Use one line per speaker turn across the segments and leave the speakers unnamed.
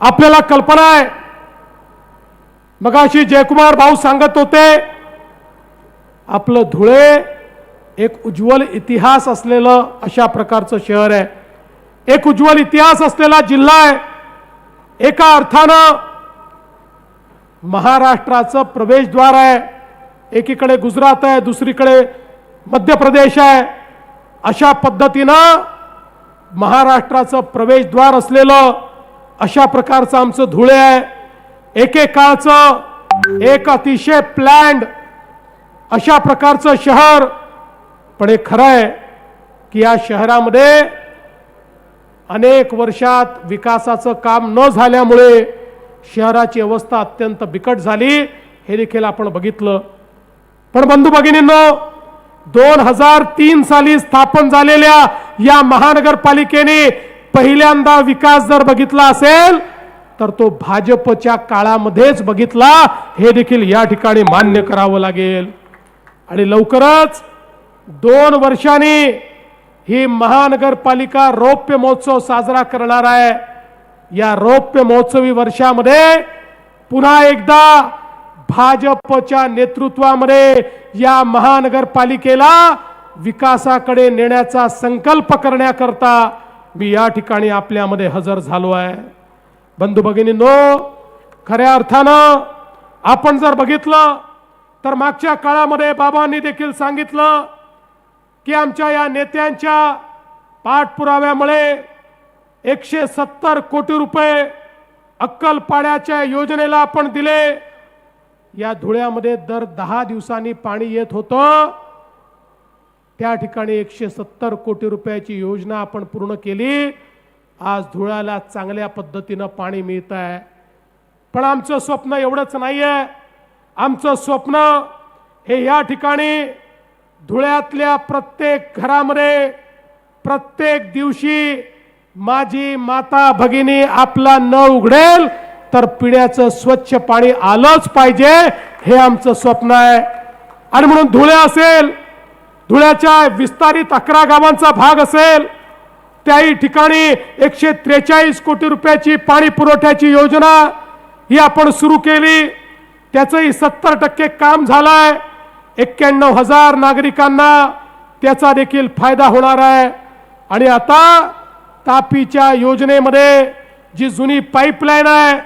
आपल्याला कल्पना आहे. मगाशी जयकुमार भाऊ सांगत होते आपलं धुळे एक उज्ज्वल इतिहास असलेलं अशा प्रकारचं शहर आहे. एक उज्ज्वल इतिहास असलेला जिल्हा आहे. एका अर्थानं महाराष्ट्राचं प्रवेशद्वार आहे. एकीकडे गुजरात आहे दुसरीकडे मध्य प्रदेश आहे. अशा पद्धतीनं महाराष्ट्राचं प्रवेशद्वार असलेलं अशा प्रकारचं आमचं धुळे आहे. एकेकाळचं एक अतिशय प्लॅन्ड अशा प्रकारचं शहर. पण हे खरं आहे की या शहरामध्ये अनेक वर्षात विकासाचं काम न झाल्यामुळे शहराची अवस्था अत्यंत बिकट झाली. हे देखील आपण बघितलं. पण बंधू भगिनींनो दोन हजार तीन साली स्थापन झालेल्या या महानगरपालिकेने पहिल्यांदा विकास जर बघितला असेल तर तो भाजपच्या काळामध्येच बघितला. हे देखील या ठिकाणी मान्य करावं लागेल. आणि लवकरच दोन वर्षांनी ही महानगरपालिका रौप्य महोत्सव साजरा करणार आहे. या रौप्य महोत्सवी वर्षामध्ये पुन्हा एकदा भाजपच्या नेतृत्वामध्ये या महानगरपालिकेला विकासाकडे नेण्याचा संकल्प करण्याकरता मी या ठिकाणी आपल्यामध्ये हजर झालो आहे. बंधू भगिनींनो खऱ्या अर्थानं आपण जर बघितलं तर मागच्या काळामध्ये बाबांनी देखील सांगितलं की आमच्या या नेत्यांच्या पाठपुराव्यामुळे एकशे सत्तर कोटी रुपये अक्कलपाड्याच्या योजनेला आपण दिले. या धुळ्यामध्ये दर दहा दिवसांनी पाणी येत होतं. त्या ठिकाणी एकशे सत्तर कोटी रुपयाची योजना आपण पूर्ण केली. आज धुळ्याला चांगल्या पद्धतीनं पाणी मिळत आहे पण आमचं स्वप्न एवढंच नाही आहे आमचं स्वप्न हे या ठिकाणी धुळ्यातल्या प्रत्येक घरामध्ये प्रत्येक दिवशी माझी माता भगिनी आपला न उघडेल तर पिण्याचं स्वच्छ पाणी आलंच पाहिजे हे आमचं स्वप्न आहे. आणि म्हणून धुळे असेल धुळ्याच्या विस्तारित अकरा गावांचा भाग असेल त्याही ठिकाणी एकशे त्रेचाळीस कोटी रुपयाची पाणी पुरवठ्याची योजना ही आपण सुरू केली. त्याचंही सत्तर टक्के काम झालंय. एक्क्याण्णव हजार नागरिकांना त्याचा देखील फायदा होणार आहे. आणि आता तापीच्या योजनेमध्ये जी जुनी पाईपलाईन आहे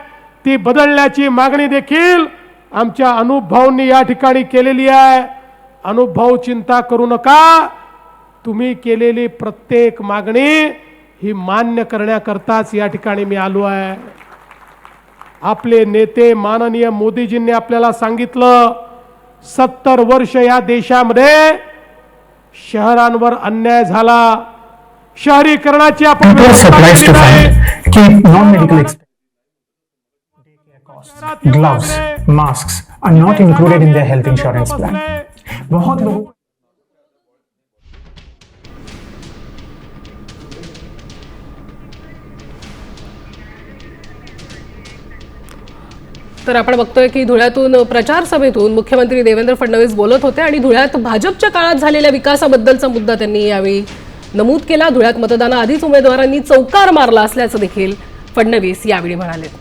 ती बदलण्याची मागणी देखील आमच्या अनुभवांनी या ठिकाणी केलेली आहे. अनुभव चिंता करू नका. तुम्ही केलेली प्रत्येक मागणी ही मान्य करण्याकरताच या ठिकाणी मी आलो आहे. आपले नेते माननीय मोदीजींनी आपल्याला सांगितलं सत्तर वर्ष या देशामध्ये शहरांवर अन्याय झाला. शहरीकरणाची आपण
Gloves,
येऊन
masks are not included in their health insurance plan. बहुत लोगों
तर आपण बघतोय की धुळ्यातून प्रचार सभेतून मुख्यमंत्री देवेंद्र फडणवीस बोलत होते आणि धुळ्यात भाजपच्या काळात झालेल्या विकासाबद्दलचा मुद्दा त्यांनी यावेळी नमूद केला. धुळ्यात मतदानाआधीच उमेदवारांनी चौकार मारला असल्याचं देखील फडणवीस यावेळी म्हणाले.